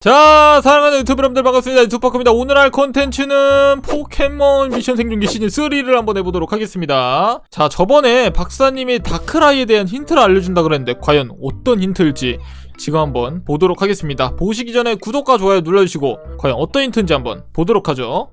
자 사랑하는 유튜브 여러분들 반갑습니다. 유튜브파크입니다. 오늘 할 컨텐츠는 포켓몬 미션 생존기 시즌 3를 한번 해보도록 하겠습니다. 자 저번에 박사님이 다크라이에 대한 힌트를 알려준다 그랬는데 과연 어떤 힌트일지 지금 한번 보도록 하겠습니다. 보시기 전에 구독과 좋아요 눌러주시고 과연 어떤 힌트인지 한번 보도록 하죠.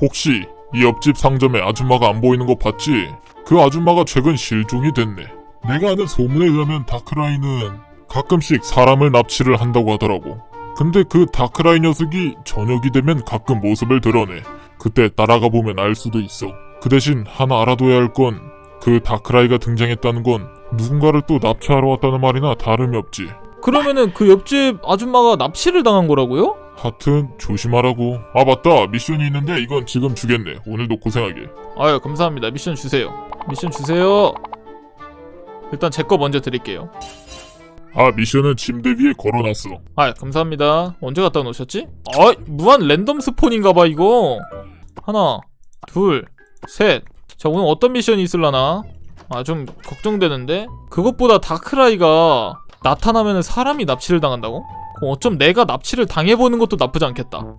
혹시 이 옆집 상점에 아줌마가 안 보이는 거 봤지? 그 아줌마가 최근 실종이 됐네. 내가 아는 소문에 의하면 다크라이는 가끔씩 사람을 납치를 한다고 하더라고. 근데 그 다크라이 녀석이 저녁이 되면 가끔 모습을 드러내. 그때 따라가 보면 알 수도 있어. 그 대신 하나 알아둬야 할 건 그 다크라이가 등장했다는 건 누군가를 또 납치하러 왔다는 말이나 다름이 없지. 그러면은 그 옆집 아줌마가 납치를 당한 거라고요? 하여튼 조심하라고. 아 맞다 미션이 있는데 이건 지금 주겠네. 오늘도 고생하게. 아유 감사합니다 미션 주세요 미션 주세요 일단 제 거 먼저 드릴게요 아 미션은 침대 위에 걸어놨어. 아 감사합니다 언제 갖다 놓으셨지? 아 무한 랜덤 스폰인가봐 이거 하나 둘셋자 오늘 어떤 미션이 있을라나 아 좀 걱정되는데 그것보다 다크라이가 나타나면 사람이 납치를 당한다고? 그럼 어쩜 내가 납치를 당해보는 것도 나쁘지 않겠다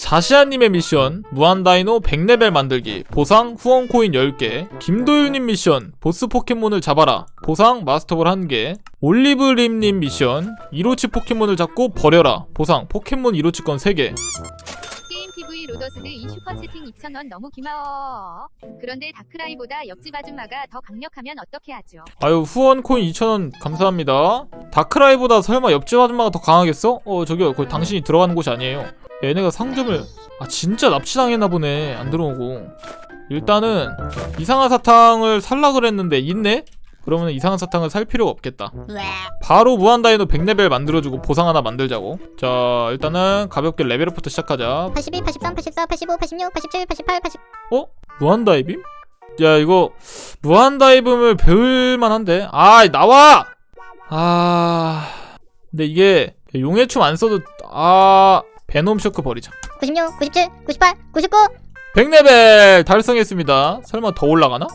자시아님의 미션 무한다이노 100레벨 만들기 보상 후원코인 10개 김도율님 미션 보스 포켓몬을 잡아라 보상 마스터볼 1개 올리브림님 미션 이로치 포켓몬을 잡고 버려라 보상 포켓몬 이로치권 3개 게임 TV 로더스드 이 슈퍼 채팅 2,000원 너무 기마워. 그런데 다크라이보다 옆집 아줌마가 더 강력하면 어떻게 하죠? 아유 후원코인 2,000원 감사합니다 다크라이보다 설마 옆집 아줌마가 더 강하겠어? 어 저기요 거기 당신이 들어가는 곳이 아니에요 얘네가 상점을 아 진짜 납치당했나 보네 안 들어오고 일단은 이상한 사탕을 살라 그랬는데 있네? 그러면 이상한 사탕을 살 필요가 없겠다 바로 무한다이노 100레벨 만들어주고 보상 하나 만들자고 자 일단은 가볍게 레벨업부터 시작하자 82, 83, 84, 85, 86, 87, 88, 80. 어? 무한다이빔? 야 이거 무한다이빔을 배울만한데 아 나와! 아... 근데 이게 용의 춤 안 써도 아... 베놈 쇼크 버리자 96, 97, 98, 99. 100레벨 달성했습니다 설마 더 올라가나?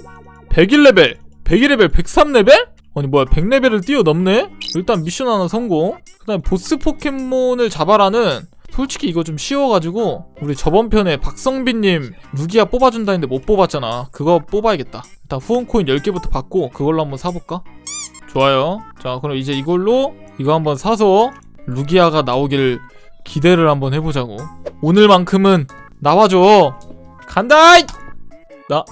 101레벨 102레벨 103레벨? 아니 뭐야 100레벨을 뛰어넘네? 일단 미션 하나 성공 그 다음 보스 포켓몬을 잡아라는 솔직히 이거 좀 쉬워가지고 우리 저번 편에 박성빈님 루기아 뽑아준다 했는데 못 뽑았잖아 그거 뽑아야겠다 일단 후원코인 10개부터 받고 그걸로 한번 사볼까? 좋아요 자 그럼 이제 이걸로 이거 한번 사서 루기아가 나오길 기대를 한번 해보자고 오늘만큼은 나와줘 간다! 이! 나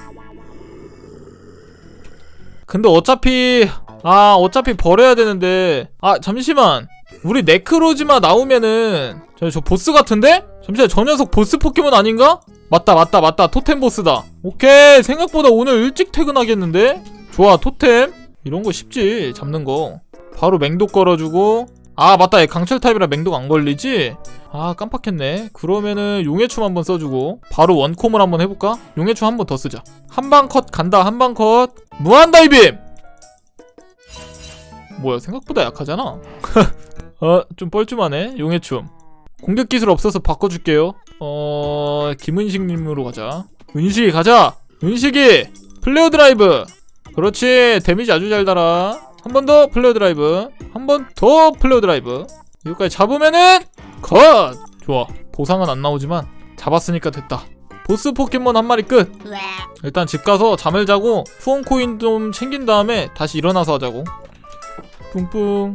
근데 어차피 아 어차피 버려야 되는데 아 잠시만 우리 네크로즈마 나오면은 저, 저 보스 같은데? 잠시만 저 녀석 보스 포켓몬 아닌가? 맞다 맞다 맞다 토템 보스다 오케이 생각보다 오늘 일찍 퇴근하겠는데? 좋아 토템 이런 거 쉽지 잡는 거 바로 맹독 걸어주고 아 맞다. 얘 강철 타입이라 맹독 안 걸리지? 아 깜빡했네. 그러면은 용해춤 한번 써주고 바로 원콤을 한번 해볼까? 용해춤 한번 더 쓰자. 한방 컷 간다. 한방 컷. 무한 다이빔! 뭐야 생각보다 약하잖아. 어좀 뻘쭘하네. 용해춤. 공격 기술 없어서 바꿔줄게요. 어 김은식님으로 가자. 은식이 가자! 은식이! 플레어 드라이브! 그렇지! 데미지 아주 잘 달아 한 번 더 플레어 드라이브 한 번 더 플레어 드라이브 여기까지 잡으면은 컷 좋아 보상은 안 나오지만 잡았으니까 됐다 보스 포켓몬 한 마리 끝 일단 집 가서 잠을 자고 후원 코인 좀 챙긴 다음에 다시 일어나서 하자고. 뿡뿡.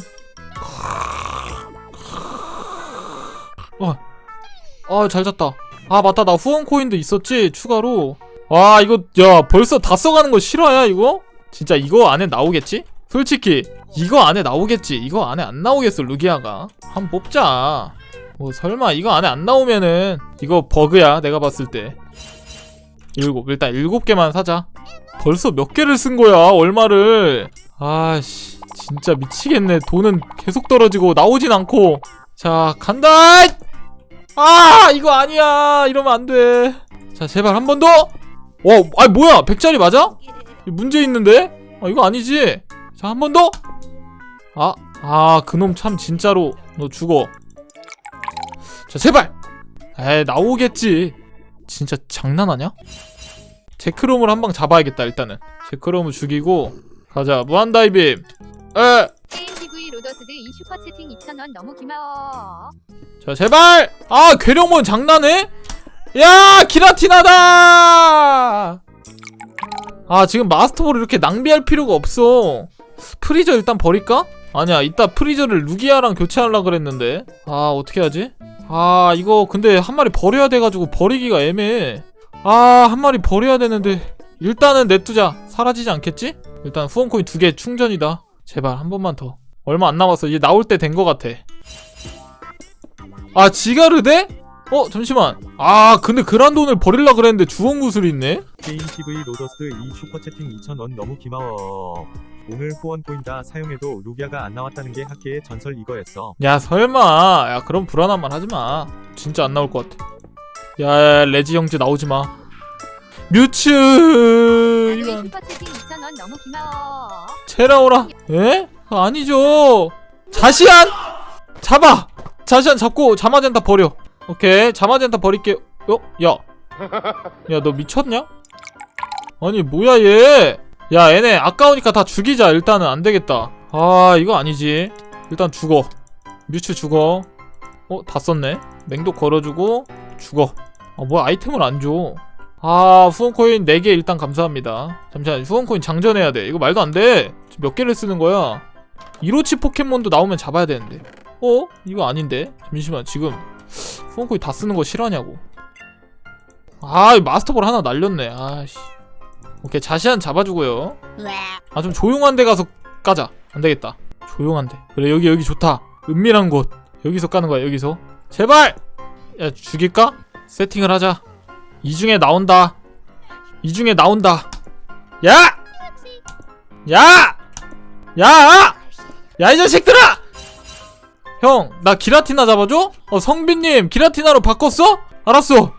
어, 아, 잘 잤다. 아, 맞다. 나 후원 코인도 있었지, 추가로. 와, 이거, 야, 벌써 다 써가는 거 실화야, 이거? 진짜 이거 안에 나오겠지? 솔직히, 이거 안에 나오겠지. 이거 안에 안 나오겠어, 루기아가. 한번 뽑자. 뭐, 설마 이거 안에 안 나오면은, 이거 버그야, 내가 봤을 때. 일곱 일단 일곱 개만 사자 벌써 몇 개를 쓴 거야 얼마를 아씨 진짜 미치겠네 돈은 계속 떨어지고 나오진 않고 자 간다 아 이거 아니야 이러면 안돼자 제발 한 번더 어, 아 뭐야 100짜리 맞아? 문제 있는데? 아 이거 아니지 자 한 번 더. 아, 아 그놈 참 진짜로 너 죽어. 자 제발. 에 나오겠지. 진짜 장난하냐? 제크롬을 한 방 잡아야겠다 일단은. 제크롬을 죽이고 가자. 무한다이빔. 에! 게임 TV 로더스 로더스드 이 슈퍼 채팅 2,000원 너무 기마워. 자 제발! 아 괴력몬 장난해? 야 기라티나다! 아 지금 마스터볼 이렇게 낭비할 필요가 없어 프리저 일단 버릴까? 아니야 이따 프리저를 루기아랑 교체하려 그랬는데 아 어떻게 하지? 아 이거 근데 한 마리 버려야 돼가지고 버리기가 애매해 아 한 마리 버려야 되는데 일단은 냅두자 사라지지 않겠지? 일단 후원코인 두 개 충전이다 제발 한 번만 더 얼마 안 남았어 이제 나올 때된거 같아 아 지가르데? 어 잠시만 아 근데 그란돈을 버릴라 그랬는데 주원 구슬이 있네 게임 TV 로더스 이 슈퍼 채팅 2,000원 너무 기마워. 오늘 후원 코인 다 사용해도 루비아가 안 나왔다는 게 학계의 전설 이거였어. 야 설마. 야 그럼 불안한 말 하지마. 진짜 안 나올 것 같아. 야, 야 레지 형제 나오지마. 뮤츠 이건 슈퍼 채팅 2,000원 너무 기마워. 체라오라. 에? 아니죠. 자시안! 잡아! 자시안 잡고 자마젠타 버려. 오케이 자마젠타 버릴게. 어? 야. 야 너 미쳤냐? 아니 뭐야 얘 야 얘네 아까우니까 다 죽이자. 일단은 안되겠다. 아 이거 아니지. 일단 죽어. 뮤츠 죽어. 어? 다 썼네. 맹독 걸어주고 죽어. 아 뭐야 아이템을 안줘. 아 후원코인 4개 일단 감사합니다. 잠시만 후원코인 장전해야 돼. 이거 말도 안돼. 몇 개를 쓰는 거야? 이로치 포켓몬도 나오면 잡아야 되는데. 어? 이거 아닌데? 잠시만 지금 후원코인 다 쓰는 거 싫어하냐고. 아이 마스터볼 하나 날렸네. 아씨 오케이 자시한 잡아주고요 아 좀 조용한 데 가서 까자 안 되겠다 조용한 데 그래 여기 여기 좋다 은밀한 곳 여기서 까는 거야 여기서 제발 야 죽일까? 세팅을 하자 이 중에 나온다 이 중에 나온다 야! 야! 야! 야 이 자식들아! 형 나 기라티나 잡아줘? 어 성빈님 기라티나로 바꿨어? 알았어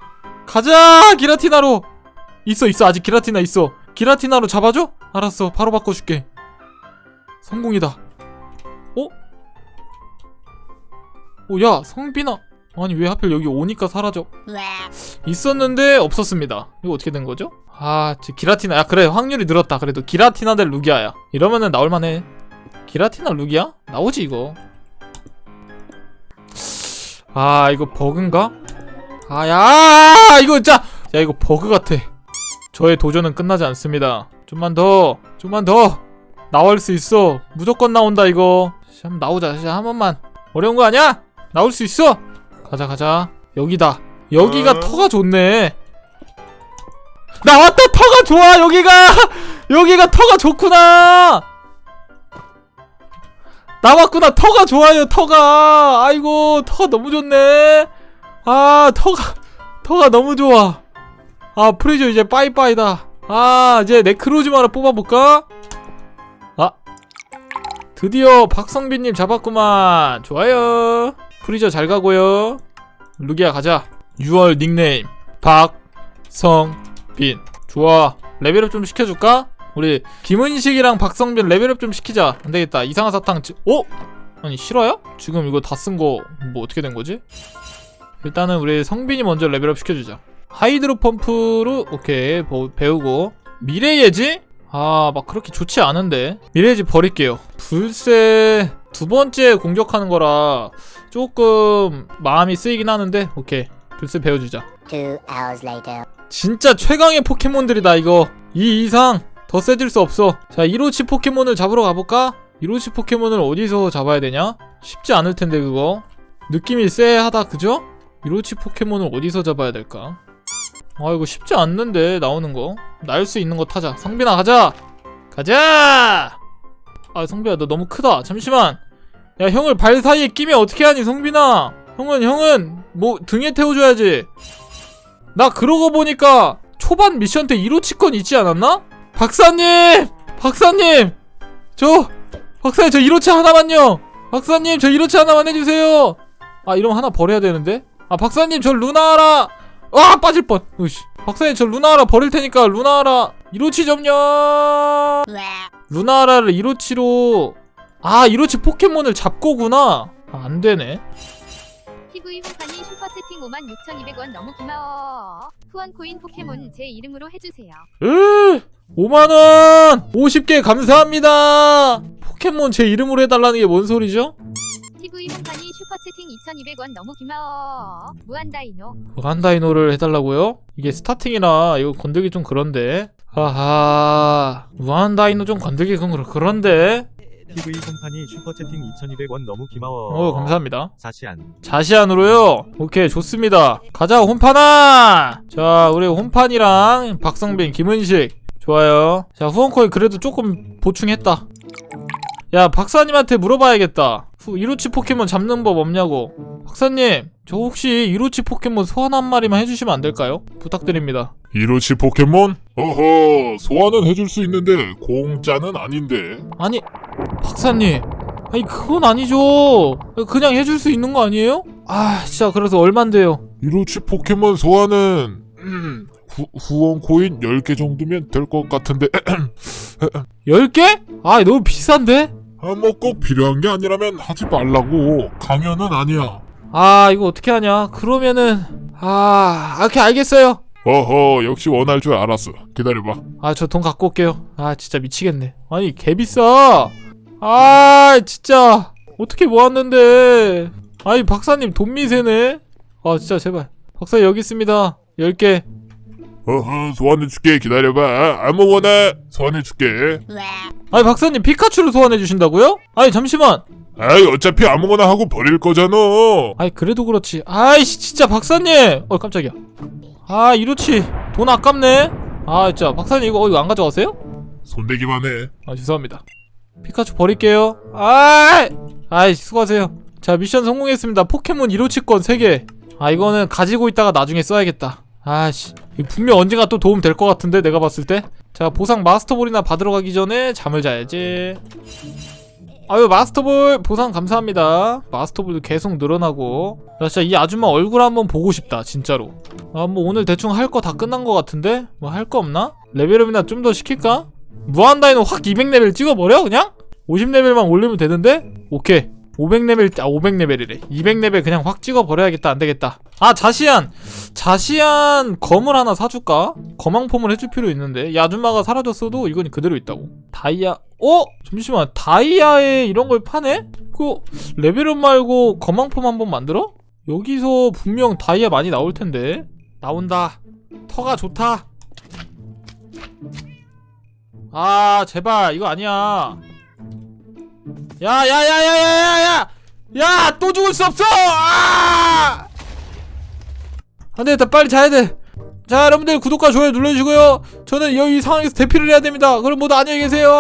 가자 기라티나로 있어 있어 아직 기라티나 있어 기라티나로 잡아줘? 알았어 바로 바꿔줄게 성공이다 어? 어, 야, 성빈아. 아니, 왜 하필 여기 오니까 사라져? 있었는데 없었습니다. 이거 어떻게 된 거죠? 아, 지 기라티나. 야, 그래. 확률이 늘었다. 그래도 기라티나 대 루기아야. 이러면은 나올만해. 기라티나 루기아? 나오지, 이거. 아, 이거 버그인가? 아, 야! 이거 진짜! 야, 이거 버그 같아. 저의 도전은 끝나지 않습니다. 좀만 더, 좀만 더! 나올 수 있어. 무조건 나온다, 이거. 씨, 한번 나오자. 진짜 한 번만. 어려운 거 아니야? 나올 수 있어. 가자 가자. 여기다. 여기가 어? 터가 좋네. 나왔다 터가 좋아 여기가 여기가 터가 좋구나. 나왔구나 터가 좋아요 터가. 아이고 터가 너무 좋네. 아 터가 터가 너무 좋아. 아 프리저 이제 빠이빠이다. 아 이제 네크로즈마 하나 뽑아볼까? 아 드디어 박성빈님 잡았구만. 좋아요. 프리저 잘 가고요. 루기야 가자. 6월 닉네임 박성빈. 좋아. 레벨업 좀 시켜줄까? 우리 김은식이랑 박성빈 레벨업 좀 시키자. 안 되겠다. 이상한 사탕. 지... 어? 아니 실화야? 지금 이거 다 쓴 거 뭐 어떻게 된 거지? 일단은 우리 성빈이 먼저 레벨업 시켜주자. 하이드로 펌프로 오케이 버- 배우고 미래 예지? 아 막 그렇게 좋지 않은데 미래 예지 버릴게요. 불새 두 번째 공격하는 거라 조금 마음이 쓰이긴 하는데 오케이 불새 배워주자. Two hours later. 진짜 최강의 포켓몬들이다 이거 이 이상 더 세질 수 없어 자 이로치 포켓몬을 잡으러 가볼까? 이로치 포켓몬을 어디서 잡아야 되냐? 쉽지 않을 텐데 그거 느낌이 쎄하다 그죠? 이로치 포켓몬을 어디서 잡아야 될까? 아 이거 쉽지 않는데 나오는 거 날 수 있는 거 타자 성빈아 가자 가자 아 성빈아 너 너무 크다 잠시만 야 형을 발 사이에 끼면 어떻게 하니 성빈아 형은 형은 뭐 등에 태워줘야지 나 그러고 보니까 초반 미션 때 이로치건 있지 않았나? 박사님! 박사님! 저 박사님 저 이로치 하나만요! 박사님 저 이로치 하나만 해주세요! 아 이러면 하나 버려야 되는데? 아 박사님 저 루나하라! 아 빠질 뻔! 으씨 박사님 저 루나하라 버릴 테니까 루나하라 이로치 점령! 루나하라를 이로치로 아 이로치 포켓몬을 잡고구나 아, 안 되네 TV 후판이 슈퍼 채팅 56,200원 너무 기마워. 후원 코인 포켓몬 제 이름으로 해주세요. 으 5만원 50개 감사합니다 포켓몬 제 이름으로 해달라는 게 뭔 소리죠? TV 슈퍼채팅 2200원 너무 기마워. 무한다이노. 무한다이노를 해달라고요? 이게 스타팅이라 이거 건들기 좀 그런데 하하 무한다이노 좀 건들기 좀 그러- 그런데 TV 홈판이 슈퍼채팅 2200원 너무 기마워. 어 감사합니다 사시안. 자시안으로요? 오케이 좋습니다 가자 혼판아 자 우리 혼판이랑 박성빈 김은식 좋아요 자 후원코인 그래도 조금 보충했다 야 박사님한테 물어봐야겠다 후, 이로치 포켓몬 잡는 법 없냐고 박사님 저 혹시 이로치 포켓몬 소환 한 마리만 해주시면 안 될까요? 부탁드립니다 이로치 포켓몬? 어허, 소환은 해줄 수 있는데 공짜는 아닌데. 아니 박사님 아니 그건 아니죠 그냥 해줄 수 있는 거 아니에요? 아 진짜 그래서 얼만데요 이로치 포켓몬 소환은 음, 후, 후원 코인 10개 정도면 될 것 같은데 10개? 아 너무 비싼데? 아, 뭐 꼭 필요한 게 아니라면 하지 말라고. 강연은 아니야. 아 이거 어떻게 하냐? 그러면은 아 오케이 알겠어요. 어허 역시 원할 줄 알았어. 기다려봐. 아 저 돈 갖고 올게요. 아 진짜 미치겠네. 아니 개비싸 아 진짜. 어떻게 모았는데? 아니 박사님 돈 미세네? 아 진짜 제발. 박사 여기 있습니다. 10개 어허 소환해줄게. 기다려봐. 아무거나 소환해줄게. 아니 박사님 피카츄를 소환해 주신다고요? 아니 잠시만. 아이 어차피 아무거나 하고 버릴 거잖아. 아이 그래도 그렇지. 아이씨 진짜 박사님! 어 깜짝이야. 아 이렇지. 돈 아깝네. 아 진짜. 박사님 이거 어, 이거 안 가져가세요? 손대기만 해. 아 죄송합니다. 피카츄 버릴게요. 아이! 아이 수고하세요. 자 미션 성공했습니다. 포켓몬 1호치권 3개. 아 이거는 가지고 있다가 나중에 써야겠다 아씨 분명 언젠가 또 도움 될 것 같은데 내가 봤을 때 자 보상 마스터볼이나 받으러 가기 전에 잠을 자야지. 아유 마스터볼 보상 감사합니다. 마스터볼도 계속 늘어나고. 나 진짜 이 아줌마 얼굴 한번 보고 싶다 진짜로. 아 뭐 오늘 대충 할 거 다 끝난 것 같은데? 뭐 할 거 없나? 레벨업이나 좀 더 시킬까? 무한다이노 확 200레벨 찍어버려 그냥? 50레벨만 올리면 되는데? 오케이. 500레벨 아 500레벨이래. 200레벨 그냥 확 찍어버려야겠다 안되겠다. 아 자시안 자시안 검을 하나 사줄까? 검황폼을 해줄 필요 있는데. 이 아줌마가 사라졌어도 이건 그대로 있다고. 다이아 어? 잠시만. 다이아에 이런 걸 파네? 그 레벨업 말고 검황폼 한번 만들어? 여기서 분명 다이아 많이 나올 텐데. 나온다. 터가 좋다. 아 제발. 이거 아니야. 야야야야야야야! 야 또 죽을 수 없어! 아 안되겠다. 빨리 자야 돼 자 여러분들 구독과 좋아요 눌러주시고요. 저는 여기 상황에서 대피를 해야 됩니다. 그럼 모두 안녕히 계세요